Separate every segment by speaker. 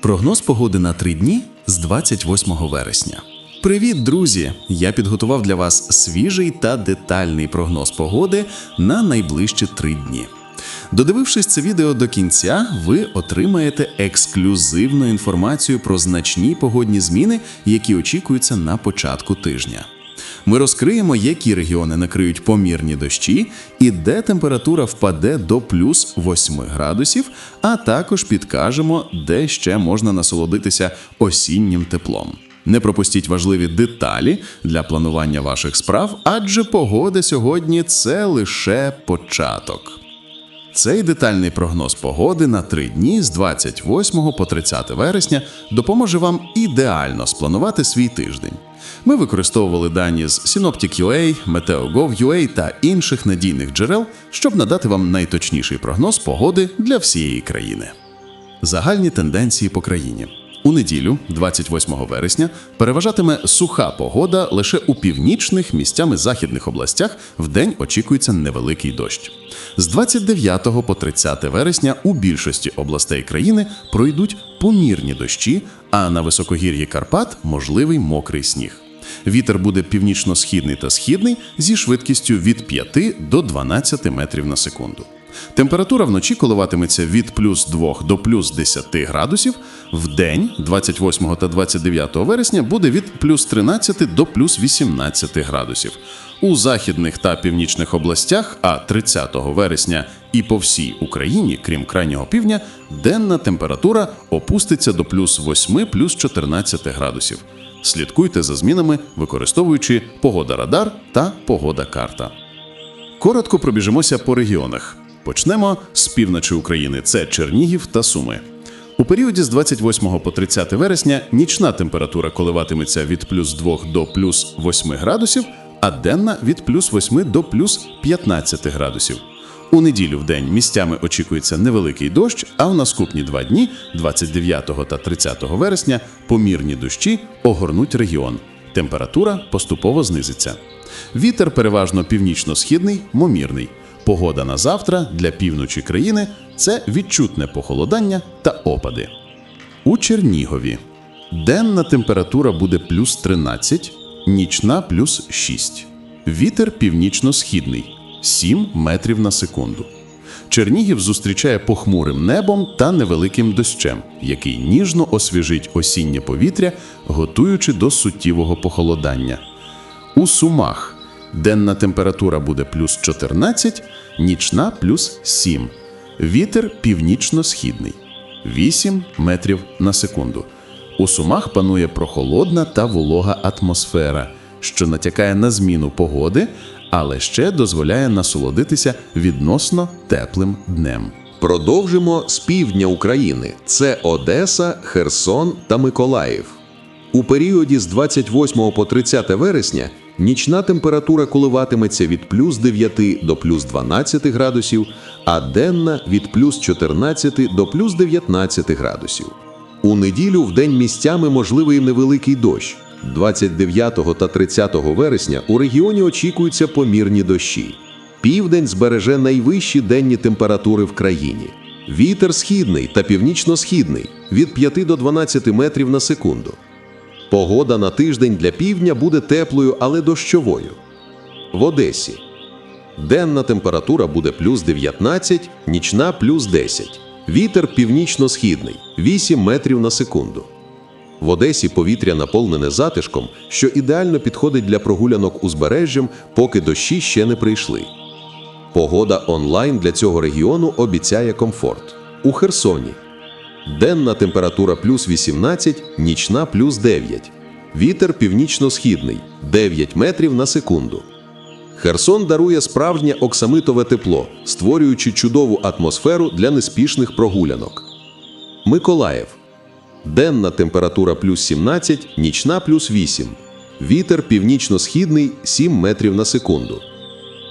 Speaker 1: Прогноз погоди на три дні з 28 вересня. Привіт, друзі! Я підготував для вас свіжий та детальний прогноз погоди на найближчі три дні. Додивившись це відео до кінця, ви отримаєте ексклюзивну інформацію про значні погодні зміни, які очікуються на початку тижня. Ми розкриємо, які регіони накриють помірні дощі і де температура впаде до плюс 8 градусів, а також підкажемо, де ще можна насолодитися осіннім теплом. Не пропустіть важливі деталі для планування ваших справ, адже погода сьогодні це лише початок. Цей детальний прогноз погоди на три дні з 28 по 30 вересня допоможе вам ідеально спланувати свій тиждень. Ми використовували дані з Synoptic.ua, Meteo.gov.ua та інших надійних джерел, щоб надати вам найточніший прогноз погоди для всієї країни. Загальні тенденції по країні. У неділю, 28 вересня, переважатиме суха погода лише у північних місцями західних областях. Вдень очікується невеликий дощ. З 29 по 30 вересня у більшості областей країни пройдуть помірні дощі, а на високогір'ї Карпат можливий мокрий сніг. Вітер буде північно-східний та східний зі швидкістю від 5 до 12 метрів на секунду. Температура вночі коливатиметься від плюс 2 до плюс 10 градусів. В день 28 та 29 вересня буде від плюс 13 до плюс 18 градусів. У західних та північних областях, а 30 вересня і по всій Україні, крім крайнього півдня, денна температура опуститься до плюс 8 плюс 14 градусів. Слідкуйте за змінами, використовуючи погода радар та погода карта. Коротко пробіжимося по регіонах. Почнемо з півночі України: це Чернігів та Суми. У періоді з 28 по 30 вересня нічна температура коливатиметься від плюс 2 до плюс 8 градусів, а денна від плюс 8 до плюс 15 градусів. У неділю в день місцями очікується невеликий дощ, а в наступні два дні, 29 та 30 вересня, помірні дощі огорнуть регіон. Температура поступово знизиться. Вітер переважно північно-східний, момірний. Погода на завтра для півночі країни це відчутне похолодання та опади. У Чернігові денна температура буде плюс 13, нічна плюс 6. Вітер північно-східний 7 метрів на секунду. Чернігів зустрічає похмурим небом та невеликим дощем, який ніжно освіжить осіннє повітря, готуючи до суттєвого похолодання. У Сумах денна температура буде плюс 14, нічна плюс 7. Вітер північно-східний 8 метрів на секунду. У Сумах панує прохолодна та волога атмосфера, що натякає на зміну погоди, але ще дозволяє насолодитися відносно теплим днем.
Speaker 2: Продовжимо з півдня України: це Одеса, Херсон та Миколаїв. У періоді з 28 по 30 вересня нічна температура коливатиметься від плюс 9 до плюс 12 градусів, а денна від плюс 14 до плюс 19 градусів. У неділю в день місцями можливий невеликий дощ. 29 та 30 вересня у регіоні очікуються помірні дощі. Південь збереже найвищі денні температури в країні. Вітер східний та північно-східний від 5 до 12 метрів на секунду. Погода на тиждень для півдня буде теплою, але дощовою. В Одесі денна температура буде плюс 19, нічна плюс 10. Вітер північно-східний 8 метрів на секунду. В Одесі повітря наповнене затишком, що ідеально підходить для прогулянок узбережжям, поки дощі ще не прийшли. Погода онлайн для цього регіону обіцяє комфорт. У Херсоні денна температура плюс 18, нічна плюс 9. Вітер північно-східний 9 метрів на секунду. Херсон дарує справжнє оксамитове тепло, створюючи чудову атмосферу для неспішних прогулянок. Миколаїв денна температура плюс 17, нічна плюс 8. Вітер північно-східний 7 метрів на секунду.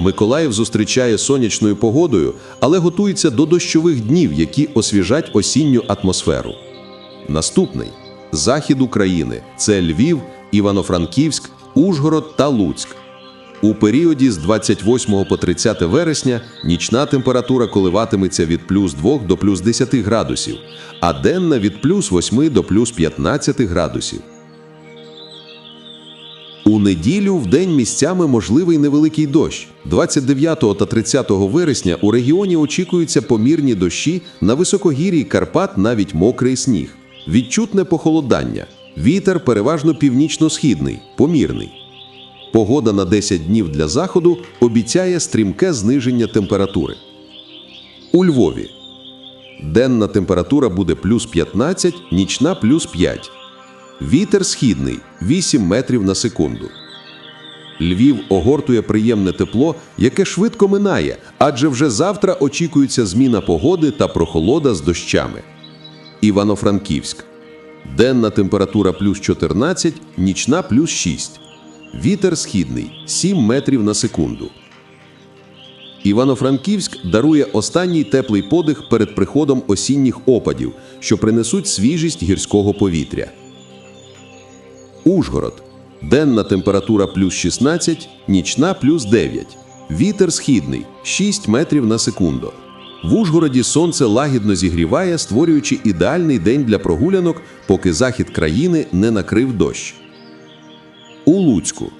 Speaker 2: Миколаїв зустрічає сонячною погодою, але готується до дощових днів, які освіжать осінню атмосферу. Наступний захід України це Львів, Івано-Франківськ, Ужгород та Луцьк. У періоді з 28 по 30 вересня нічна температура коливатиметься від плюс 2 до плюс 10 градусів, а денна від плюс 8 до плюс 15 градусів. Неділю в день місцями можливий невеликий дощ. 29 та 30 вересня у регіоні очікуються помірні дощі на високогір'ї Карпат навіть мокрий сніг. Відчутне похолодання. Вітер переважно північно-східний, помірний. Погода на 10 днів для заходу обіцяє стрімке зниження температури. У Львові денна температура буде плюс 15, нічна плюс 5. Вітер східний 8 метрів на секунду. Львів огортує приємне тепло, яке швидко минає, адже вже завтра очікується зміна погоди та прохолода з дощами. Івано-Франківськ. Денна температура плюс 14, нічна плюс 6. Вітер східний 7 метрів на секунду. Івано-Франківськ дарує останній теплий подих перед приходом осінніх опадів, що принесуть свіжість гірського повітря. Ужгород. Денна температура плюс 16, нічна плюс 9. Вітер східний 6 метрів на секунду. В Ужгороді сонце лагідно зігріває, створюючи ідеальний день для прогулянок, поки захід країни не накрив дощ. У Луцьку.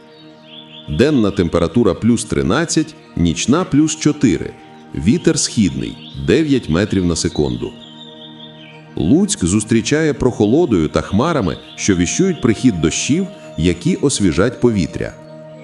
Speaker 2: Денна температура плюс 13, нічна плюс 4. Вітер східний 9 метрів на секунду. Луцьк зустрічає прохолодою та хмарами, що віщують прихід дощів, які освіжать повітря.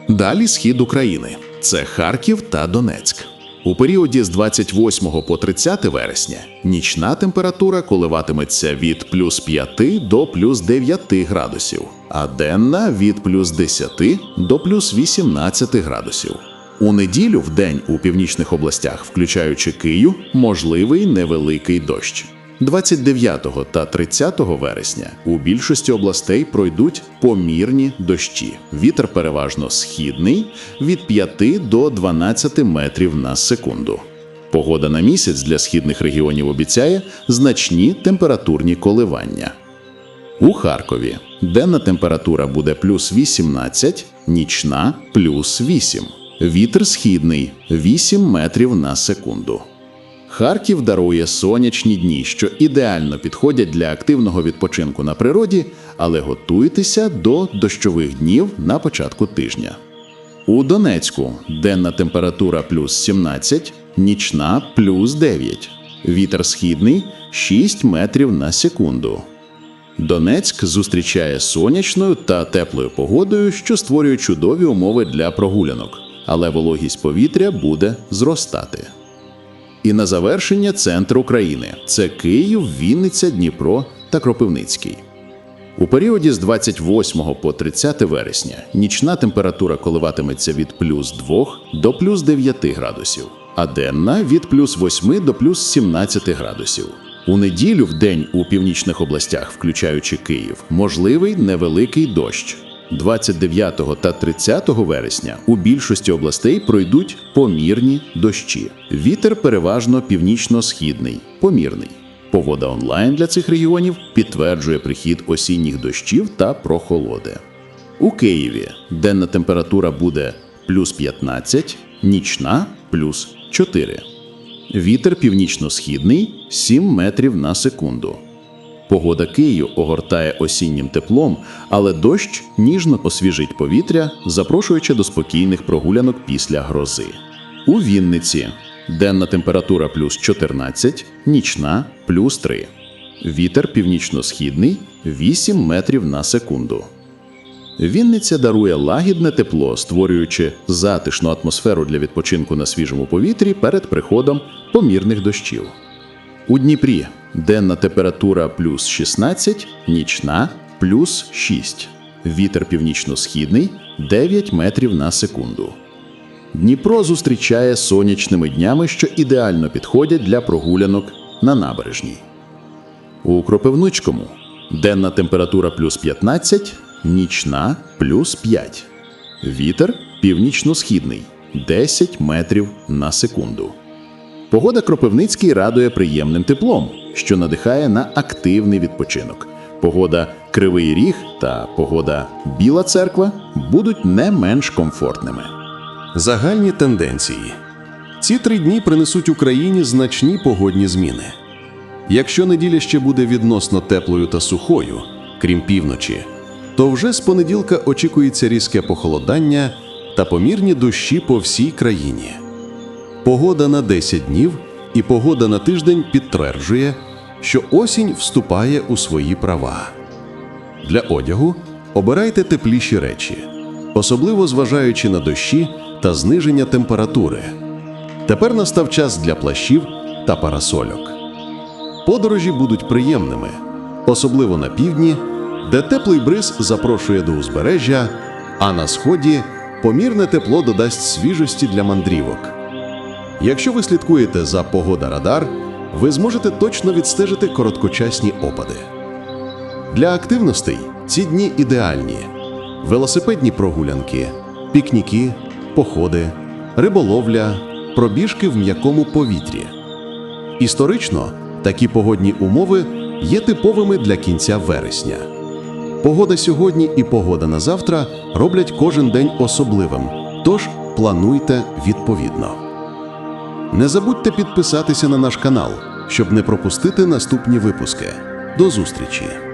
Speaker 1: Далі схід України це Харків та Донецьк. У періоді з 28 по 30 вересня нічна температура коливатиметься від плюс 5 до плюс 9 градусів, а денна від плюс 10 до плюс 18 градусів. У неділю в день у північних областях, включаючи Київ, можливий невеликий дощ. 29 та 30 вересня у більшості областей пройдуть помірні дощі. Вітер переважно східний від 5 до 12 метрів на секунду. Погода на місяць для східних регіонів обіцяє значні температурні коливання. У Харкові денна температура буде плюс 18, нічна плюс 8. Вітер східний 8 метрів на секунду. Харків дарує сонячні дні, що ідеально підходять для активного відпочинку на природі, але готуйтеся до дощових днів на початку тижня. У Донецьку денна температура плюс 17, нічна плюс 9. Вітер східний 6 метрів на секунду. Донецьк зустрічає сонячною та теплою погодою, що створює чудові умови для прогулянок, але вологість повітря буде зростати. І на завершення центр України це Київ, Вінниця, Дніпро та Кропивницький. У періоді з 28 по 30 вересня нічна температура коливатиметься від плюс 2 до плюс 9 градусів, а денна від плюс 8 до плюс 17 градусів. У неділю в день у північних областях, включаючи Київ, можливий невеликий дощ. 29 та 30 вересня у більшості областей пройдуть помірні дощі. Вітер переважно північно-східний, помірний. Погода онлайн для цих регіонів підтверджує прихід осінніх дощів та прохолоди. У Києві денна температура буде плюс 15, нічна плюс 4. Вітер північно-східний 7 метрів на секунду. Погода Київ огортає осіннім теплом, але дощ ніжно освіжить повітря, запрошуючи до спокійних прогулянок після грози. У Вінниці денна температура плюс 14, нічна плюс 3. Вітер північно-східний 8 метрів на секунду. Вінниця дарує лагідне тепло, створюючи затишну атмосферу для відпочинку на свіжому повітрі перед приходом помірних дощів. У Дніпрі денна температура плюс 16, нічна плюс 6. Вітер північно-східний 9 метрів на секунду. Дніпро зустрічає сонячними днями, що ідеально підходять для прогулянок на набережній. У Кропивничкому денна температура плюс 15, нічна плюс 5. Вітер північно-східний 10 метрів на секунду. Погода Кропивницький радує приємним теплом, що надихає на активний відпочинок. Погода Кривий Ріг та погода Біла Церква будуть не менш комфортними. Загальні тенденції. Ці три дні принесуть Україні значні погодні зміни. Якщо неділя ще буде відносно теплою та сухою, крім півночі, то вже з понеділка очікується різке похолодання та помірні дощі по всій країні. Погода на 10 днів і погода на тиждень підтверджує, що осінь вступає у свої права. Для одягу обирайте тепліші речі, особливо зважаючи на дощі та зниження температури. Тепер настав час для плащів та парасольок. Подорожі будуть приємними, особливо на півдні, де теплий бриз запрошує до узбережжя, а на сході помірне тепло додасть свіжості для мандрівок. Якщо ви слідкуєте за погода радар, ви зможете точно відстежити короткочасні опади. Для активностей ці дні ідеальні: велосипедні прогулянки, пікніки, походи, риболовля, пробіжки в м'якому повітрі. Історично такі погодні умови є типовими для кінця вересня. Погода сьогодні і погода на завтра роблять кожен день особливим, тож плануйте відповідно. Не забудьте підписатися на наш канал, щоб не пропустити наступні випуски. До зустрічі!